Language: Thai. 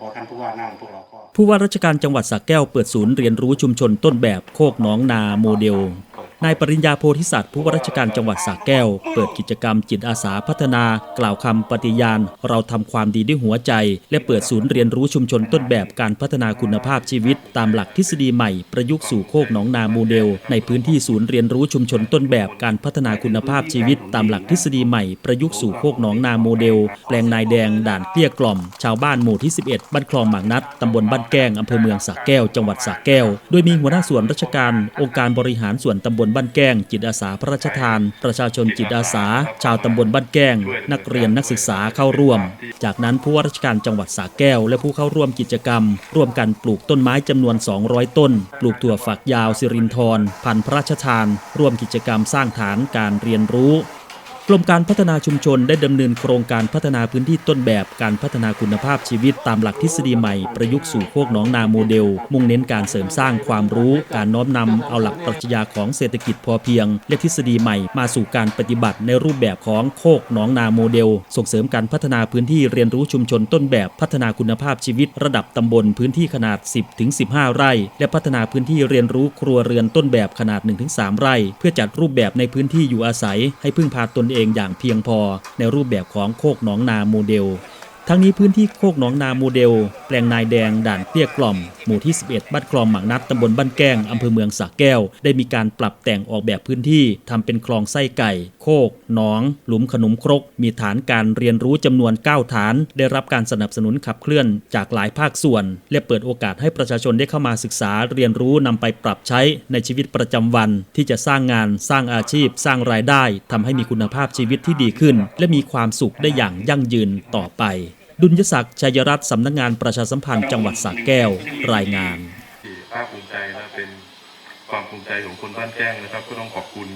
พอท่านผู้ว่านั่งพวกเราก็ผู้ว่าราชการจังหวัดสระแก้วเปิดศูนย์เรียนรู้ชุมชนต้นแบบโคกหน้องนาโมเดล นายปริญญาโพธิสัตว์ผู้ว่าราชการจังหวัดสระแก้ว เปิดกิจกรรมจิตอาสาพัฒนา กล่าวคำปฏิญาณ เราทำความดีด้วยหัวใจ และเปิดศูนย์เรียนรู้ชุมชนต้นแบบการพัฒนาคุณภาพชีวิต ตามหลักทฤษฎีใหม่ประยุกต์สู่โคกหนองนาโมเดล ในพื้นที่ศูนย์เรียนรู้ชุมชนต้นแบบการพัฒนาคุณภาพชีวิต ตามหลักทฤษฎีใหม่ประยุกต์สู่โคกหนองนาโมเดลแปลงนายแดงด่านเกลี้ยกล่อม ชาวบ้านหมู่ที่ 11 บ้านคลองหมากนัดตำบลบ้านแก้งอำเภอเมืองสระแก้ว จังหวัดสระแก้ว โดยมีหัวหน้าส่วนราชการองค์การบริหารส่วนตำบลบ้านแก้ง จิตอาสาพระราชทาน ประชาชนจิตอาสา ชาวตำบลบ้านแก้ง นักเรียนนักศึกษาเข้าร่วม จากนั้นผู้ว่าราชการจังหวัดสระแก้ว และผู้เข้าร่วมกิจกรรม ร่วมกันปลูกต้นไม้จำนวน 200 ต้น ปลูกถั่วฝักยาวสิรินทรพันธุ์พระราชทาน ร่วมกิจกรรมสร้างฐานการเรียนรู้ กรมการพัฒนาชุมชนได้ดำเนินโครงการพัฒนาพื้นที่ต้นแบบการพัฒนาคุณภาพชีวิตตามหลักทฤษฎีใหม่ประยุกต์สู่โคกหนองนาโมเดล มุ่งเน้นการเสริมสร้างความรู้ การน้อมนำเอาหลักปรัชญาของเศรษฐกิจพอเพียง และทฤษฎีใหม่มาสู่การปฏิบัติในรูปแบบของโคกหนองนาโมเดล ส่งเสริมการพัฒนาพื้นที่เรียนรู้ชุมชนต้นแบบพัฒนาคุณภาพชีวิต ระดับตำบลพื้นที่ขนาด 10-15 ไร่ และพัฒนาพื้นที่เรียนรู้ครัวเรือนต้นแบบขนาด 1-3 ไร่ เพื่อจัดรูปแบบในพื้นที่อยู่อาศัย ให้พึ่งพาตนเองอย่างเพียงพอในรูปแบบของโคกหนองนาโมเดล ทั้งนี้พื้นที่โคกหนองนาโมเดล แปลงนายแดงด่านเกลี้ยกล่อม หมู่ที่ 11 บ้านคลองหมากนัดตำบลบ้านแก้งอำเภอเมืองสระแก้ว ได้มีการปรับแต่งออกแบบพื้นที่ทำเป็นคลองไส้ไก่ โคกหนอง หลุมขนมครก มีฐานการเรียนรู้จำนวน 9 ฐาน ได้รับการสนับสนุนขับเคลื่อนจากหลายภาคส่วน และเปิดโอกาสให้ประชาชนได้เข้ามาศึกษาเรียนรู้นำไปปรับใช้ในชีวิตประจำวัน ที่จะสร้างงานสร้างอาชีพ สร้างรายได้ทำให้มีคุณภาพชีวิตที่ดีขึ้น และมีความสุขได้อย่างยั่งยืนต่อไป ดุลยศักดิ์ชัยรัตน์สำนักงงานประชาสัมพันธ์จังหวัดสระแก้วรายงาน ที่ภาคภูมิใจและเป็นความภูมิใจของคนบ้านแจ้งนะครับ ก็ต้องขอบคุณ